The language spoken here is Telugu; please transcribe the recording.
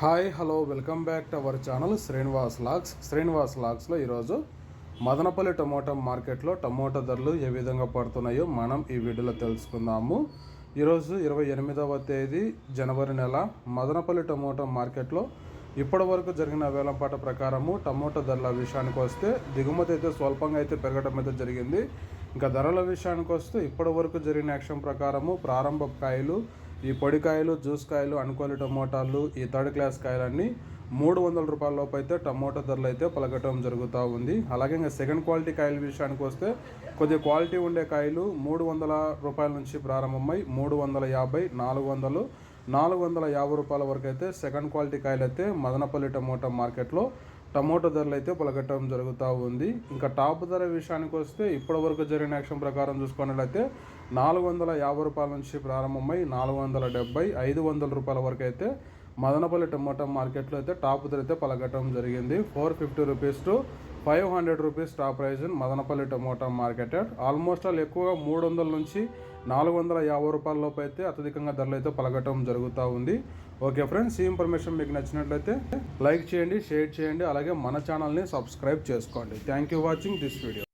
Hi hello welcome back to our channel Srinivas logs. Srinivas లాగ్స్లో ఈరోజు మదనపల్లి టమోటా మార్కెట్లో టమోటా ధరలు ఏ విధంగా పడుతున్నాయో మనం ఈ వీడియోలో తెలుసుకుందాము. ఈరోజు ఇరవై ఎనిమిదవ తేదీ జనవరి నెల. మదనపల్లి టమోటా మార్కెట్లో ఇప్పటి వరకు జరిగిన వేలంపాట ప్రకారము టమోటా ధరల విషయానికి వస్తే దిగుమతి అయితే స్వల్పంగా అయితే పెరగడం అయితే జరిగింది. ఇంకా ధరల విషయానికి వస్తే ఇప్పటి వరకు జరిగిన యాక్షన్ ప్రకారము ప్రారంభ కాయలు ఈ పొడికాయలు జ్యూస్ కాయలు అనుకోని టమోటాలు ఈ థర్డ్ క్లాస్ కాయలన్నీ మూడు వందల రూపాయల లోపు అయితే టమోటా ధరలు అయితే పలకటం జరుగుతూ ఉంది. అలాగే ఇంకా సెకండ్ క్వాలిటీ కాయల విషయానికి వస్తే కొద్దిగా క్వాలిటీ ఉండే కాయలు మూడు వందల రూపాయల నుంచి ప్రారంభమై మూడు వందల యాభై నాలుగు వందలు నాలుగు వందల యాభై రూపాయల వరకు అయితే సెకండ్ క్వాలిటీ కాయలు అయితే మదనపల్లి టమోటా మార్కెట్లో టమోటా ధరలు అయితే పలకట్టడం జరుగుతూ ఉంది. ఇంకా టాప్ ధర విషయానికి వస్తే ఇప్పటి వరకు జరిగిన యాక్షన్ ప్రకారం చూసుకున్నట్లయితే నాలుగు వందల యాభై రూపాయల నుంచి ప్రారంభమై నాలుగు వందల డెబ్బై ఐదు వందల రూపాయల వరకు అయితే మదనపల్లి టమోటా మార్కెట్లో అయితే టాప్ ధర అయితే పలకటం జరిగింది. Four fifty rupees to five hundred rupees top price Madanapalle tomato market almost all ఎక్కువగా మూడు వందల నుంచి నాలుగు వందల యాభై రూపాయల లోపు అయితే అత్యధికంగా ధరలు అయితే పలకటం జరుగుతూ ఉంది. ఓకే ఫ్రెండ్స్ ఈ ఇన్ఫర్మేషన్ మీకు నచ్చినట్లయితే లైక్ చేయండి షేర్ చేయండి అలాగే మన ఛానల్ని సబ్స్క్రైబ్ చేసుకోండి. Thank you watching this video.